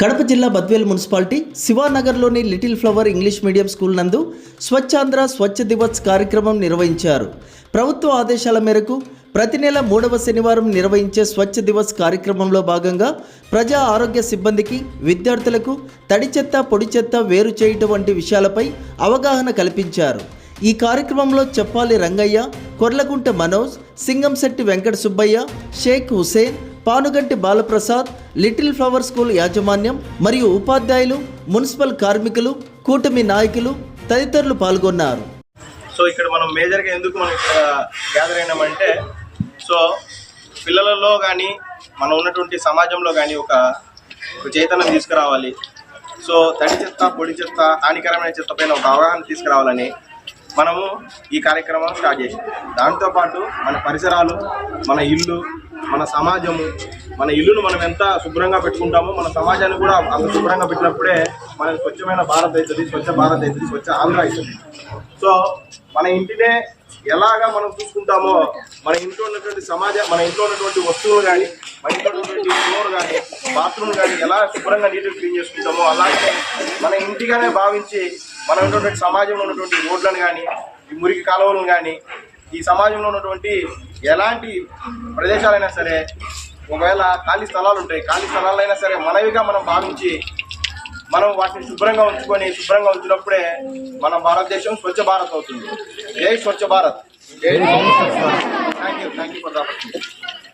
కడప జిల్లా Badvel municipality శివానగర్లోని little flower English medium school నందు స్వచ్ఛాంధ్ర స్వచ్ఛ దివస్ కార్యక్రమం నిర్వహించారు. ప్రభుత్వ ఆదేశాల మేరకు ప్రతి నెల మూడవ శనివారం నిర్వహించే స్వచ్ఛ దివస్ కార్యక్రమంలో భాగంగా ప్రజా ఆరోగ్య సిబ్బందికి విద్యార్థులకు తడి చెత్త పొడి చెత్త వేరు చేయటం వంటి విషయాలపై అవగాహన కల్పించారు. ఈ కార్యక్రమంలో చెప్పాలి Rangaiah Korlagunta Manoj Singamsetty Venkata Subbaiah Shaik Hussain Panuganti Balaprasad little flower school యాజమాన్యం మరియు ఉపాధ్యాయులు మున్సిపల్ కార్మికులు కూటమి నాయకులు తదితరులు పాల్గొన్నారు. సో ఇక్కడ మనం మేజర్గా ఎందుకు మనం ఇక్కడ గ్యాదర్ అయినామంటే సో పిల్లలలో కానీ మనం ఉన్నటువంటి సమాజంలో కానీ ఒక చైతన్యం తీసుకురావాలి. సో తడి చెత్త పొడి చెత్త హానికరమైన చెత్త పైన ఒక అవగాహన తీసుకురావాలని మనము ఈ కార్యక్రమం స్టార్ట్ చేసాం దాంతోపాటు మన పరిసరాలు మన ఇల్లు మన సమాజము మన ఇల్లును మనం ఎంత శుభ్రంగా పెట్టుకుంటామో మన సమాజాన్ని కూడా అంత శుభ్రంగా పెట్టినప్పుడే మనకి స్వచ్ఛమైన భారత్ అవుతుంది స్వచ్ఛ భారత్ అవుతుంది స్వచ్ఛ ఆంధ్ర అవుతుంది సో మన ఇంటినే ఎలాగా మనం చూసుకుంటామో మన ఇంట్లో ఉన్నటువంటి సమాజ మన ఇంట్లో ఉన్నటువంటి వస్తువులు కానీ మన ఇంట్లో ఉన్నటువంటి ఫ్లోర్ కానీ బాత్రూమ్ కానీ ఎలా శుభ్రంగా నీటిని క్లీన్ చేసుకుంటామో అలాగే మన ఇంటిగానే భావించి మనం ఉన్నటువంటి సమాజంలో ఉన్నటువంటి రోడ్లను కానీ ఈ మురికి కాలువలను కానీ ఈ సమాజంలో ఉన్నటువంటి ఎలాంటి ప్రదేశాలైనా సరే ఒకవేళ ఖాళీ స్థలాలు ఉంటాయి ఖాళీ స్థలాలైనా సరే మనవిగా మనం భావించి మనం వాటిని శుభ్రంగా ఉంచుకొని శుభ్రంగా ఉంచినప్పుడే మన భారతదేశం స్వచ్ఛ భారత్ అవుతుంది. జై Swachh Bharat. Thank you thank you for the opportunity